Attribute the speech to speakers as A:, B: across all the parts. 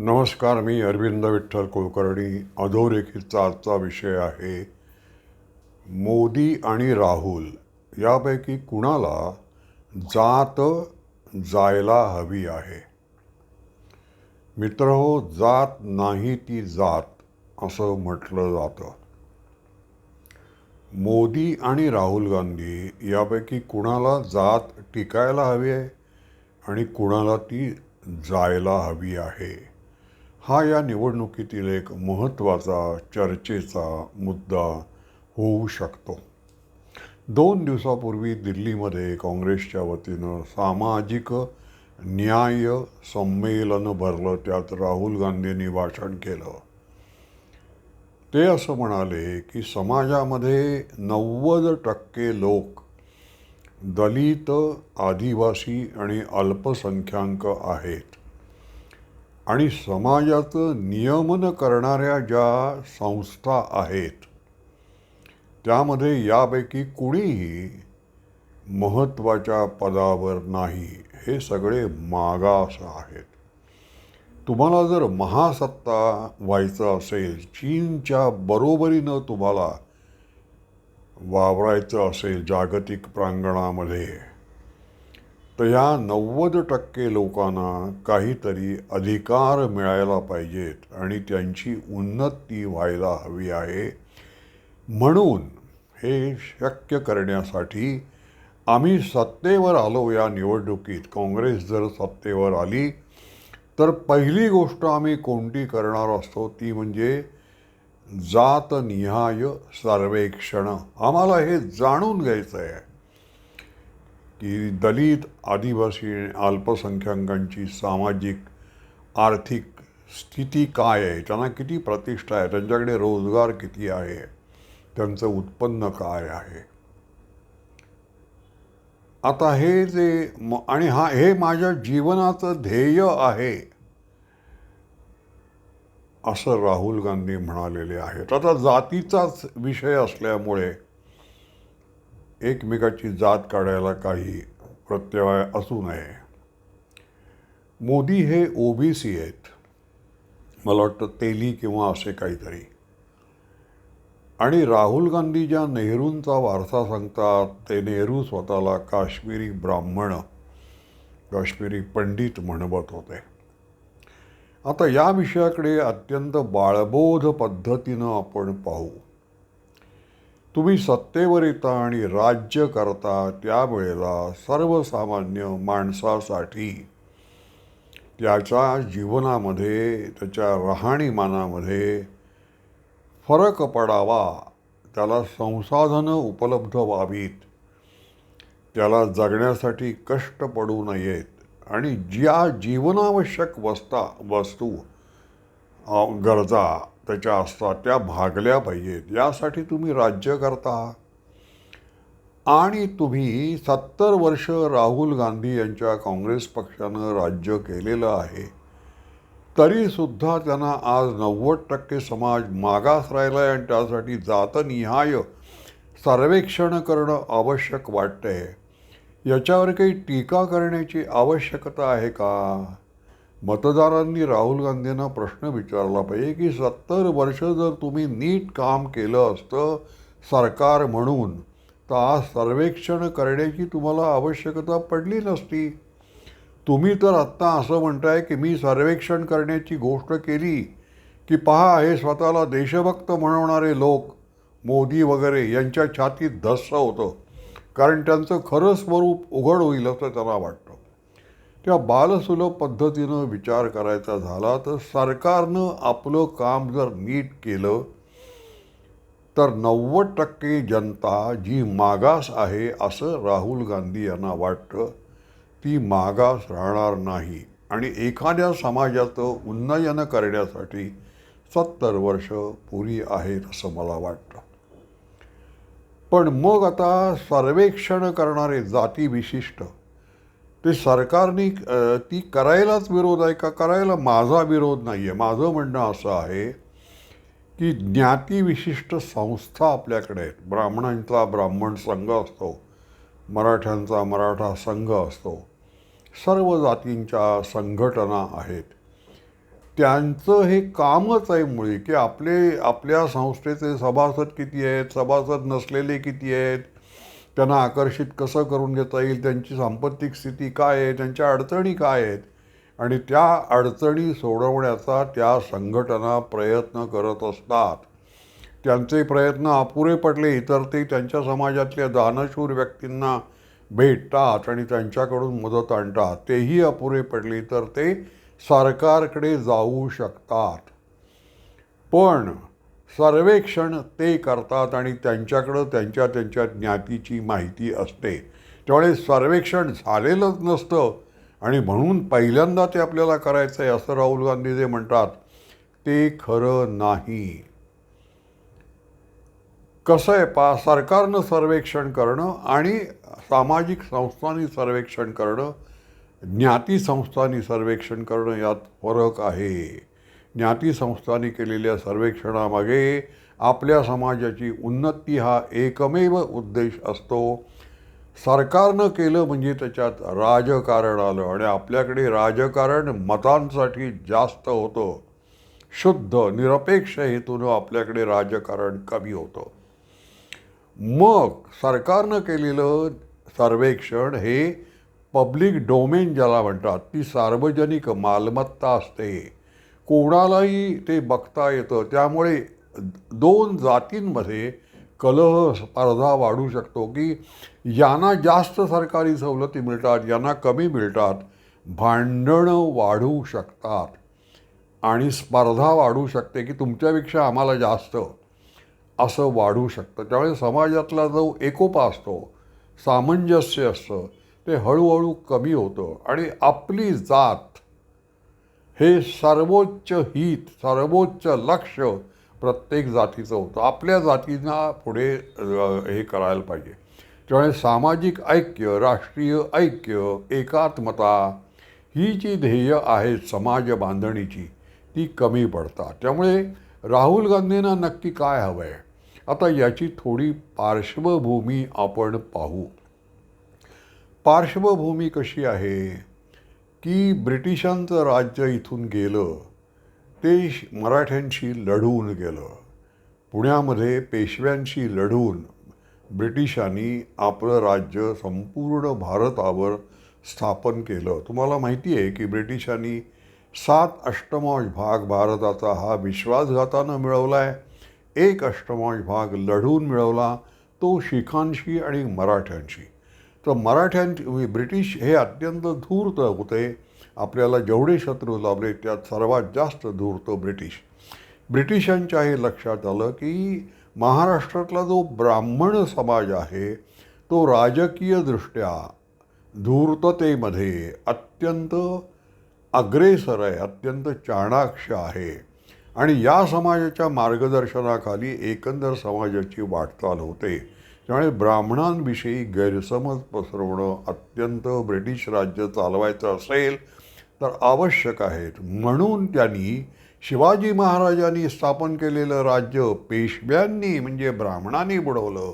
A: नमस्कार मी अरविंद विठ्ठल कुलकर्णी. अधोरेखितचा आजचा विषय आहे मोदी आणि राहुल यापैकी कुणाला जात जायला हवी आहे? मित्र हो जात नाही ती जात असं म्हटलं जातं. मोदी आणि राहुल गांधी यापैकी कुणाला जात टिकायला हवी आहे आणि कुणाला ती जायला हवी आहे? हा या निवडणुकीतील एक महत्त्वाचा चर्चेचा मुद्दा होऊ शकतो. दोन दिवसापूर्वी दिल्लीमध्ये काँग्रेसच्या वतीनं सामाजिक न्याय संमेलन भरलं त्यात राहुल गांधींनी भाषण केलं. ते असं म्हणाले की समाजामध्ये नव्वद टक्के लोक दलित आदिवासी आणि अल्पसंख्याक आहेत. आणि समाजाचं नियमन करणाऱ्या ज्या संस्था आहेत त्यामध्ये यापैकी कुणीही महत्त्वाच्या पदावर नाही. हे सगळे मागास आहेत. तुम्हाला जर महासत्ता व्हायचं असेल चीनच्या बरोबरीनं तुम्हाला वावरायचं असेल जागतिक प्रांगणामध्ये तर ह्या नव्वद टक्के लोकांना काहीतरी अधिकार मिळायला पाहिजेत आणि त्यांची उन्नती व्हायला हवी आहे. म्हणून हे शक्य करण्यासाठी आम्ही सत्तेवर आलो या निवडणुकीत. काँग्रेस जर सत्तेवर आली तर पहिली गोष्ट आम्ही कोणती करणार असतो? ती म्हणजे जातनिहाय सर्वेक्षण. आम्हाला हे जाणून घ्यायचं आहे की दलित आदिवासी आणि अल्पसंख्याकांची सामाजिक आर्थिक स्थिती काय आहे? त्यांना किती प्रतिष्ठा आहे? त्यांच्याकडे रोजगार किती आहे? त्यांचं उत्पन्न काय आहे? आता हे जे म आणि हा हे माझ्या जीवनाचं ध्येय आहे असं राहुल गांधी म्हणालेले आहेत. आता जातीचाच विषय असल्यामुळे एकमेकाची जात काढायला काही प्रत्यय असू नये. मोदी हे ओ बी सी आहेत. मला वाटतं तेली किंवा असे काहीतरी. आणि राहुल गांधी ज्या नेहरूंचा वारसा सांगतात ते नेहरू स्वतःला काश्मीरी ब्राह्मण काश्मीरी पंडित म्हणवत होते. आता या विषयाकडे अत्यंत बाळबोध पद्धतीनं आपण पाहू. तुम्ही सत्तेवर येता आणि राज्य करता त्यावेळेला सर्वसामान्य माणसासाठी. त्याच्या जीवनामध्ये त्याच्या राहणीमानामध्ये फरक पडावा. त्याला संसाधनं उपलब्ध व्हावीत. त्याला जगण्यासाठी कष्ट पडू नयेत. आणि ज्या जीवनावश्यक वस्ता वस्तू गरजा त्याच्या असतात त्या भागल्या पाहिजेत. यासाठी तुम्ही राज्य करता. आणि तुम्ही सत्तर वर्ष राहुल गांधी यांच्या काँग्रेस पक्षानं राज्य केलेलं आहे. तरीसुद्धा त्यांना आज नव्वद टक्के समाज मागास राहिला आहे आणि त्यासाठी जातनिहाय सर्वेक्षण करणं आवश्यक वाटतंय. याच्यावर काही टीका करण्याची आवश्यकता आहे का? मतदारांनी राहुल गांधींना प्रश्न विचारला पाहिजे की सत्तर वर्ष जर तुम्ही नीट काम केलं असतं सरकार म्हणून तर आज सर्वेक्षण करण्याची तुम्हाला आवश्यकता पडली नसती. तुम्ही तर आत्ता असं म्हणताय की मी सर्वेक्षण करण्याची गोष्ट केली की पहा हे स्वतःला देशभक्त म्हणवणारे लोक मोदी वगैरे यांच्या छातीत धस्स होतं. कारण त्यांचं खरं स्वरूप उघड होईल असं त्यांना वाटतं. त्या बालसुलभ पद्धतीनं विचार करायचा झाला तर सरकारनं आपलं काम जर नीट केलं तर नव्वद टक्के जनता जी मागास आहे असं राहुल गांधी यांना वाटतं ती मागास राहणार नाही. आणि एखाद्या समाजाचं उन्नयन करण्यासाठी सत्तर वर्ष पुरी आहेत असं मला वाटतं. पण मग आता सर्वेक्षण करणारे जाती विशिष्ट ते सरकारने ती करायलाच विरोध आहे का? करायला माझा विरोध नाही आहे माझं म्हणणं असं आहे की ज्ञातीविशिष्ट संस्था आपल्याकडे आहेत. ब्राह्मणांचा ब्राह्मण संघ असतो मराठ्यांचा मराठा संघ असतो सर्व जातींच्या संघटना आहेत. त्यांचं हे कामच आहे मुळी की आपले आपल्या संस्थेचे सभासद किती आहेत सभासद नसलेले किती आहेत त्यांना आकर्षित कसं करून घेता येईल त्यांची सांपत्तिक स्थिती काय आहे त्यांच्या अडचणी काय आहेत? आणि त्या अडचणी सोडवण्याचा त्या संघटना प्रयत्न करत असतात. त्यांचे प्रयत्न अपुरे पडले तर ते त्यांच्या समाजातल्या दानशूर व्यक्तींना भेटतात आणि त्यांच्याकडून मदत आणतात. तेही अपुरे पडले तर ते सरकारकडे जाऊ शकतात. पण सर्वेक्षण ते करतात आणि त्यांच्याकडं त्यांच्या त्यांच्या ज्ञातीची माहिती असते. त्यामुळे सर्वेक्षण झालेलंच नसतं. आणि म्हणून पहिल्यांदा ते आपल्याला करायचं आहे असं राहुल गांधी जे म्हणतात ते खरं नाही. कसं आहे पा सरकारनं सर्वेक्षण करणं आणि सामाजिक संस्थांनी सर्वेक्षण करणं ज्ञाती संस्थांनी सर्वेक्षण करणं यात फरक आहे. ज्ञाती संस्थांनी केलेल्या सर्वेक्षणामागे आपल्या समाजाची उन्नती हा एकमेव उद्देश असतो. सरकारनं केलं म्हणजे त्याच्यात राजकारण आलं आणि आपल्याकडे राजकारण मतांसाठी जास्त होतं. शुद्ध निरपेक्ष हेतूनं आपल्याकडे राजकारण कमी होतं. मग सरकारनं केलेलं सर्वेक्षण हे पब्लिक डोमेन ज्याला म्हणतात ती सार्वजनिक मालमत्ता असते. कोणालाही ते बघता येतं. त्यामुळे दोन जातींमध्ये कलह स्पर्धा वाढू शकतो की यांना जास्त सरकारी सवलती मिळतात यांना कमी मिळतात. भांडणं वाढू शकतात. आणि स्पर्धा वाढू शकते की तुमच्यापेक्षा आम्हाला जास्त. असं वाढू शकतं. त्यामुळे समाजातला जो एकोपा असतो सामंजस्य असतं ते हळूहळू कमी होतं. आणि आपली जात हे सर्वोच्च हित सर्वोच्च लक्ष प्रत्येक जातीचं होतं. आपल्या जातींना पुढे हे करायला पाहिजे. त्यामुळे सामाजिक ऐक्य राष्ट्रीय ऐक्य एकात्मता ही जी ध्येय आहेत समाज बांधणीची ती कमी पडतात. त्यामुळे राहुल गांधींना नक्की काय हवं आहे आता याची थोडी पार्श्वभूमी आपण पाहू. पार्श्वभूमी कशी आहे? की ब्रिटिशांचं राज्य इथून गेलं ते श- मराठ्यांशी लढून गेलं. पुण्यामध्ये पेशव्यांशी लढून ब्रिटिशांनी आपलं राज्य संपूर्ण भारतावर स्थापन केलं. तुम्हाला माहिती आहे की ब्रिटिशांनी सात अष्टमांश भाग भारताचा हा विश्वासघातानं मिळवला आहे एक अष्टमांश भाग लढून मिळवला तो शिखांशी आणि मराठ्यांशी. तर मराठ्यांची ब्रिटिश हे अत्यंत धूर्त होते. आपल्याला जेवढे शत्रू लाभले त्यात सर्वात जास्त धूर्त ब्रिटिश. ब्रिटिशांच्या हे लक्षात आलं की महाराष्ट्रातला जो ब्राह्मण समाज आहे तो राजकीयदृष्ट्या धूर्ततेमध्ये अत्यंत अग्रेसर आहे अत्यंत चाणाक्ष आहे. आणि या समाजाच्या मार्गदर्शनाखाली एकंदर समाजाची वाटचाल होते. त्यामुळे ब्राह्मणांविषयी गैरसमज पसरवणं अत्यंत ब्रिटिश राज्य चालवायचं असेल तर आवश्यक आहेत. म्हणून त्यांनी शिवाजी महाराजांनी स्थापन केलेलं राज्य पेशव्यांनी म्हणजे ब्राह्मणांनी बुडवलं.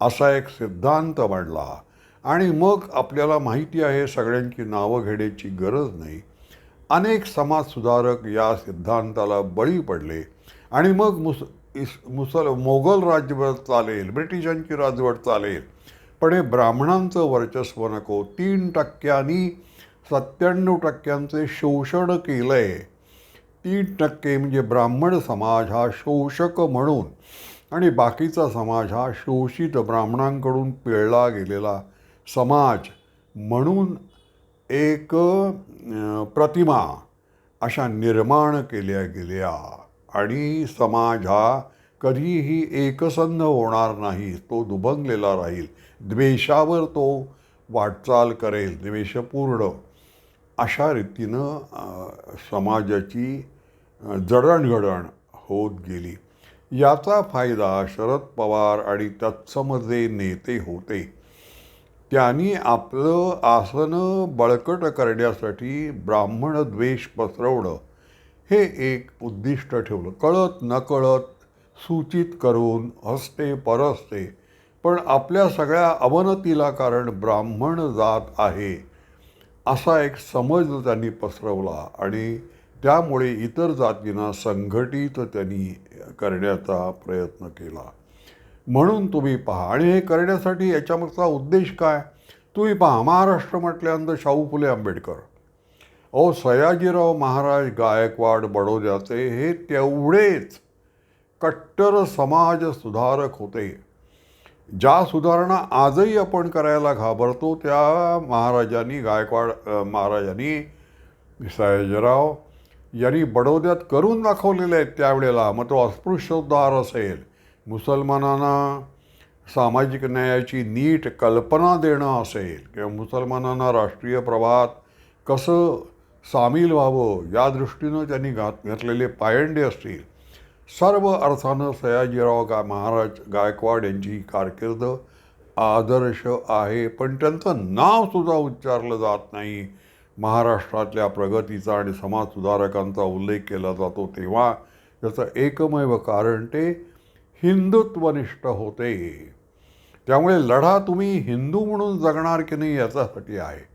A: असा एक सिद्धांत मांडला आणि मग आपल्याला माहिती आहे सगळ्यांची नावं घेण्याची गरज नाही. अनेक समाजसुधारक या सिद्धांताला बळी पडले. आणि मग मुस इस मुसल मोगल राजवट चालेल ब्रिटिशांची राजवट चालेल. पण हे ब्राह्मणांचं वर्चस्व नको. तीन टक्क्यांनी सत्त्याण्णव टक्क्यांचे शोषण केलं आहे तीन टक्के म्हणजे ब्राह्मण समाज हा शोषक म्हणून आणि बाकीचा समाज हा शोषित ब्राह्मणांकडून पिळला गेलेला समाज म्हणून एक प्रतिमा अशा निर्माण केल्या गेल्या. आणि समाज हा कधीही एकसंध होणार नाही. तो दुभंगलेला राहील. द्वेषावर तो वाटचाल करेल. द्वेषपूर्ण. अशा रीतीनं समाजाची जडणघडण होत गेली. याचा फायदा शरद पवार आणि तत्सम जे नेते होते. त्यांनी आपलं आसनं बळकट करण्यासाठी ब्राह्मण द्वेष पसरवणं हे एक उद्दिष्ट ठेवलं. कळत नकळत सूचित करून हसते परसते. पण आपल्या सगळ्या अवनतीला कारण ब्राह्मण जात आहे असा एक समज त्यांनी पसरवला आणि त्यामुळे इतर जातींना संघटित त्यांनी करण्याचा प्रयत्न केला. म्हणून तुम्ही पहा. आणि हे करण्यासाठी याच्यामागचा उद्देश काय? तुम्ही पहा. महाराष्ट्र म्हटल्यानंतर शाहू फुले आंबेडकर. अहो सयाजीराव महाराज गायकवाड बडोद्याचे हे तेवढेच कट्टर समाज सुधारक होते. ज्या सुधारणा आजही आपण करायला घाबरतो त्या महाराजांनी गायकवाड महाराजांनी सयाजीराव यांनी बडोद्यात करून दाखवलेले आहेत त्यावेळेला. मग तो अस्पृश्योद्धार असेल मुसलमानांना सामाजिक न्यायाची नीट कल्पना देणं असेल किंवा मुसलमानांना राष्ट्रीय प्रवाहात कसं सामील व्हावं. या दृष्टीनं त्यांनी घात घातलेले पायंडे असतील. सर्व अर्थानं सयाजीराव गा महाराज गायकवाड यांची कारकीर्द आदर्श आहे. पण त्यांचं नावसुद्धा उच्चारलं जात नाही. महाराष्ट्रातल्या प्रगतीचा आणि समाज सुधारकांचा उल्लेख केला जातो तेव्हा त्याचं एकमेव कारण ते हिंदुत्वनिष्ठ होते. त्यामुळे लढा तुम्ही हिंदू म्हणून जगणार की नाही याच्यासाठी आहे.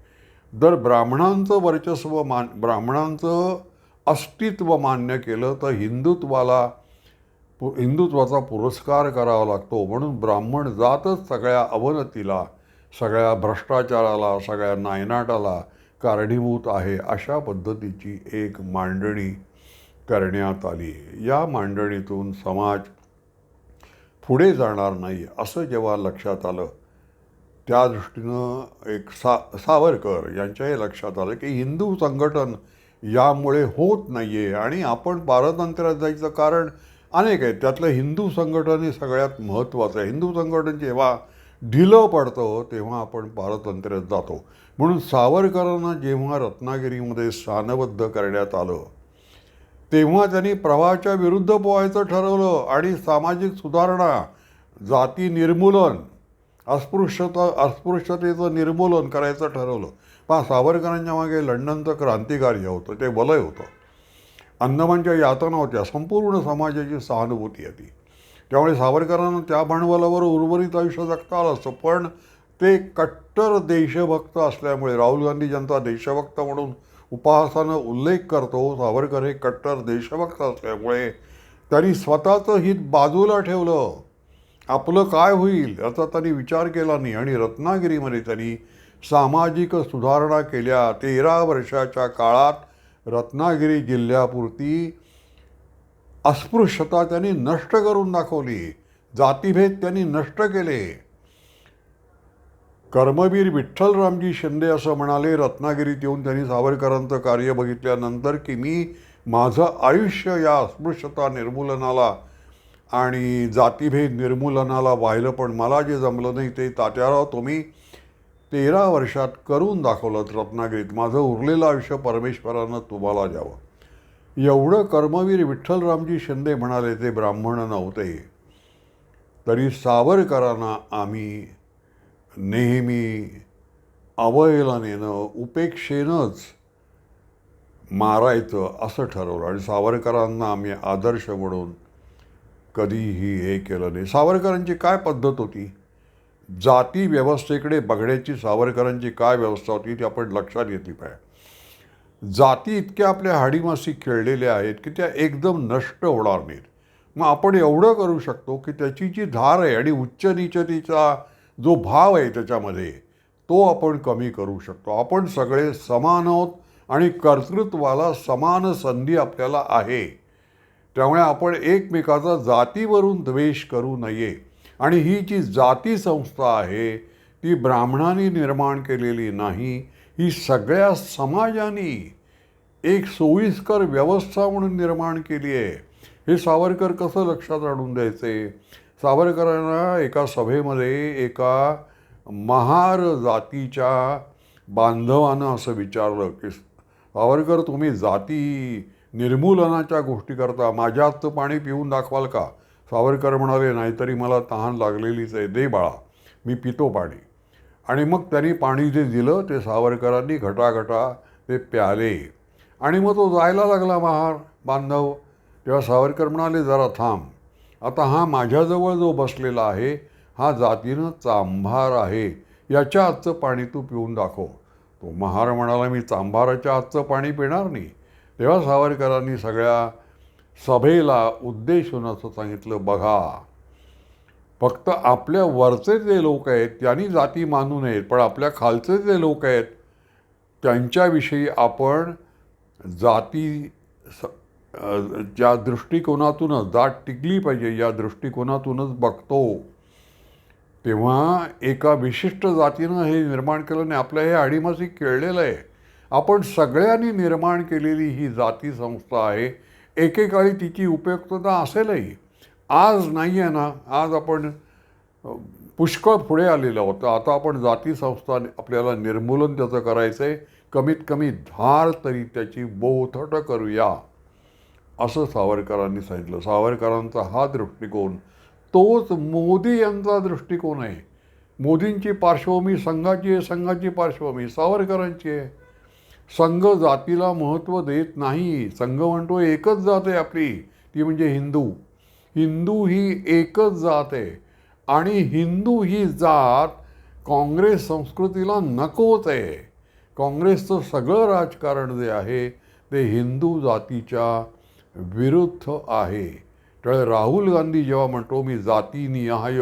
A: जर ब्राह्मणांचं वर्चस्व मान ब्राह्मणांचं अस्तित्व मान्य केलं तर हिंदुत्वाला पु हिंदुत्वाचा पुरस्कार करावा लागतो. म्हणून ब्राह्मण जातच सगळ्या अवनतीला सगळ्या भ्रष्टाचाराला सगळ्या नायनाटाला कारणीभूत आहे अशा पद्धतीची एक मांडणी करण्यात आली. या मांडणीतून समाज पुढे जाणार नाही असं जेव्हा लक्षात आलं त्या दृष्टीनं एक सा सावरकर यांच्याही लक्षात आलं की हिंदू संघटन यामुळे होत नाही आहे आणि आपण पारतंत्र्यात जायचं कारण अनेक आहेत. त्यातलं हिंदू संघटन हे सगळ्यात महत्त्वाचं आहे. हिंदू संघटन जेव्हा ढिलं पडतं तेव्हा आपण पारतंत्र्यात जातो. म्हणून सावरकरांना जेव्हा रत्नागिरीमध्ये स्थानबद्ध करण्यात आलं तेव्हा त्यांनी प्रवाहाच्या विरुद्ध पोहायचं ठरवलं आणि सामाजिक सुधारणा जाती निर्मूलन अस्पृश्यता अस्पृश्यतेचं निर्मूलन करायचं ठरवलं. पण सावरकरांच्या मागे लंडनचं क्रांतिकार्य होतं ते वलय होतं. अंदमानच्या यातना होत्या संपूर्ण समाजाची सहानुभूती होती. त्यामुळे सावरकरांना त्या भांडवलावर उर्वरित आयुष्य जगता आलं असतं पण ते कट्टर देशभक्त असल्यामुळे राहुल गांधी ज्यांचा देशभक्त म्हणून उपहासानं उल्लेख करतो सावरकर हे कट्टर देशभक्त असल्यामुळे त्यांनी स्वतःचं हित बाजूला ठेवलं. आपलं काय होईल याचा त्यांनी विचार केला नाही. आणि रत्नागिरीमध्ये त्यांनी सामाजिक सुधारणा केल्या. तेरा वर्षाच्या काळात रत्नागिरी जिल्ह्यापुरती अस्पृश्यता त्यांनी नष्ट करून दाखवली. जातीभेद त्यांनी नष्ट केले. कर्मवीर विठ्ठलरामजी शिंदे असं म्हणाले. रत्नागिरीत येऊन त्यांनी सावरकरांचं कार्य बघितल्यानंतर की मी माझं आयुष्य या अस्पृश्यता निर्मूलनाला आणि जातीभेद निर्मूलनाला वाहिलं पण मला जे जमलं नाही ते तात्याराव तुम्ही तेरा वर्षात करून दाखवलं रत्नागिरीत. माझं उरलेलं आयुष्य परमेश्वरानं तुम्हाला द्यावं. एवढं कर्मवीर विठ्ठलरामजी शिंदे म्हणाले ते ब्राह्मण नव्हते. तरी सावरकरांना आम्ही नेहमी अवहेलनेनं उपेक्षेनंच मारायचं असं ठरवलं आणि सावरकरांना आम्ही आदर्श म्हणून कधीही हे केलं नाही. सावरकरांची काय पद्धत होती? जाती व्यवस्थेकडे बघण्याची सावरकरांची काय व्यवस्था होती ती आपण लक्षात घेतली पाहिजे. जाती इतक्या आपल्या हाडीमासी खेळलेल्या आहेत की त्या एकदम नष्ट होणार नाहीत. मग आपण एवढं करू शकतो की त्याची जी धार आहे आणि उच्च निचतीचा जो भाव आहे त्याच्यामध्ये तो आपण कमी करू शकतो. आपण सगळे समान आहोत आणि कर्तृत्वाला समान संधी आपल्याला आहे. त्यामुळे आपण एकमेकाचा जातीवरून द्वेष करू नये. आणि ही जी जाती संस्था आहे ती ब्राह्मणांनी निर्माण केलेली नाही ही सगळ्या समाजाने एक सोयीस्कर व्यवस्था म्हणून निर्माण केली आहे. हे सावरकर कसं लक्षात आणून द्यायचे? सावरकरांना एका सभेमध्ये एका महार जातीच्या बांधवानं असं विचारलं की सावरकर तुम्ही जाती निर्मूलनाच्या गोष्टीकरता माझ्या हातचं पाणी पिऊन दाखवाल का? सावरकर म्हणाले नाहीतरी मला तहान लागलेलीच आहे. दे बाळा मी पितो पाणी. आणि मग त्यांनी पाणी जे दिलं ते सावरकरांनी घटाघटा ते प्याले. आणि मग तो जायला लागला महार बांधव. तेव्हा सावरकर म्हणाले जरा थांब. आता हा माझ्याजवळ जो बसलेला आहे हा जातीनं चांभार आहे. याच्या आजचं पाणी तू पिऊन दाखव. तो महार म्हणाला मी चांभाराच्या आजचं पाणी पिणार नाही. तेव्हा सावरकरांनी सगळ्या सभेला उद्देशून असं सांगितलं बघा फक्त आपल्या वरचे जे लोक आहेत त्यांनी जाती मानू नयेत पण आपल्या खालचे जे लोक आहेत त्यांच्याविषयी आपण जाती स ज्या दृष्टिकोनातूनच जात टिकली पाहिजे या दृष्टिकोनातूनच बघतो. तेव्हा एका विशिष्ट जातीनं हे निर्माण केलं नाही आपलं हे आडीमासी खेळलेलं आहे. आपण सगळ्यांनी निर्माण केलेली ही जाती संस्था आहे. एकेकाळी तिची उपयुक्तता असेलही. आज नाही आहे ना. आज आपण पुष्कळ पुढे आलेलं होतं आता आपण जाती संस्था आपल्याला निर्मूलन त्याचं करायचं आहे कमीत कमी धार तरी त्याची बोथट करूया असं सावरकरांनी सांगितलं. सावरकरांचा हा दृष्टिकोन तोच मोदी यांचा दृष्टिकोन आहे. मोदींची पार्श्वभूमी संघाची आहे संघाची पार्श्वभूमी सावरकरांची आहे. संघ जातीला महत्त्व देत नाही. संघ म्हणतो एकच जात आहे आपली ती म्हणजे हिंदू. हिंदू ही एकच जात आहे आणि हिंदू ही जात काँग्रेस संस्कृतीला नकोच आहे काँग्रेसचं सगळं राजकारण जे आहे ते हिंदू जातीच्या विरुद्ध आहे. त्यामुळे राहुल गांधी जेव्हा म्हणतो मी जातीनिहाय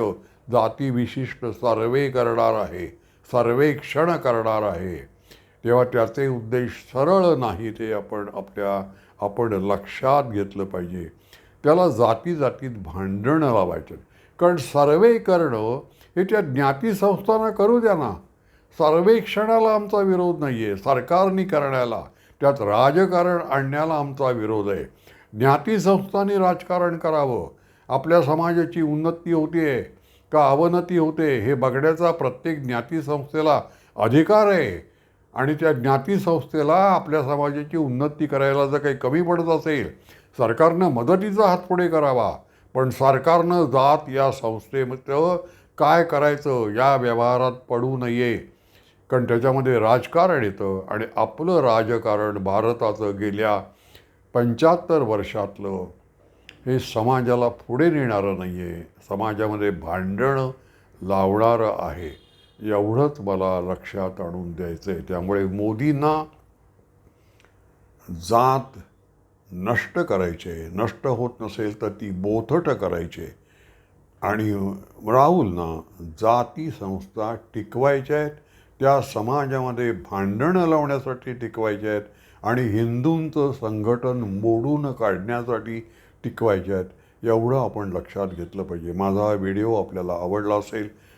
A: जातीविशिष्ट सर्वे करणार आहे सर्वेक्षण करणार आहे. तेव्हा त्याचे उद्देश सरळ नाही ते आपण आपल्या आपण लक्षात घेतलं पाहिजे. त्याला जाती जातीत भांडणं लावायचं कारण सर्वे करणं हे त्या ज्ञाती संस्थांना करू द्या ना. सर्वेक्षणाला आमचा विरोध नाही आहे सरकारनी करण्याला त्यात राजकारण आणण्याला आमचा विरोध आहे. ज्ञाती संस्थांनी राजकारण करावं. आपल्या समाजाची उन्नती होते का अवनती होते हे बघण्याचा प्रत्येक ज्ञाती संस्थेला अधिकार आहे. आणि त्या ज्ञाती संस्थेला आपल्या समाजाची उन्नती करायला जर काही कमी पडत असेल सरकारनं मदतीचा हात पुढे करावा. पण सरकारनं जात या संस्थेचं काय करायचं या व्यवहारात पडू नये. कारण त्याच्यामध्ये राजकारण येतं आणि आपलं राजकारण भारताचं गेल्या पंच्याहत्तर वर्षातलं हे समाजाला पुढे नेणारं नाही आहे समाजामध्ये भांडणं लावणारं आहे. एवढंच मला लक्षात आणून द्यायचं आहे त्यामुळे मोदींना जात नष्ट करायचे नष्ट होत नसेल तर ती बोथट करायचे. आणि राहुलना जाती संस्था टिकवायच्या आहेत त्या समाजामध्ये भांडणं लावण्यासाठी टिकवायच्या आहेत आणि हिंदूंचं संघटन मोडून काढण्यासाठी टिकवायच्या आहेत. एवढं आपण लक्षात घेतलं पाहिजे. माझा हा व्हिडिओ आपल्याला आवडला असेल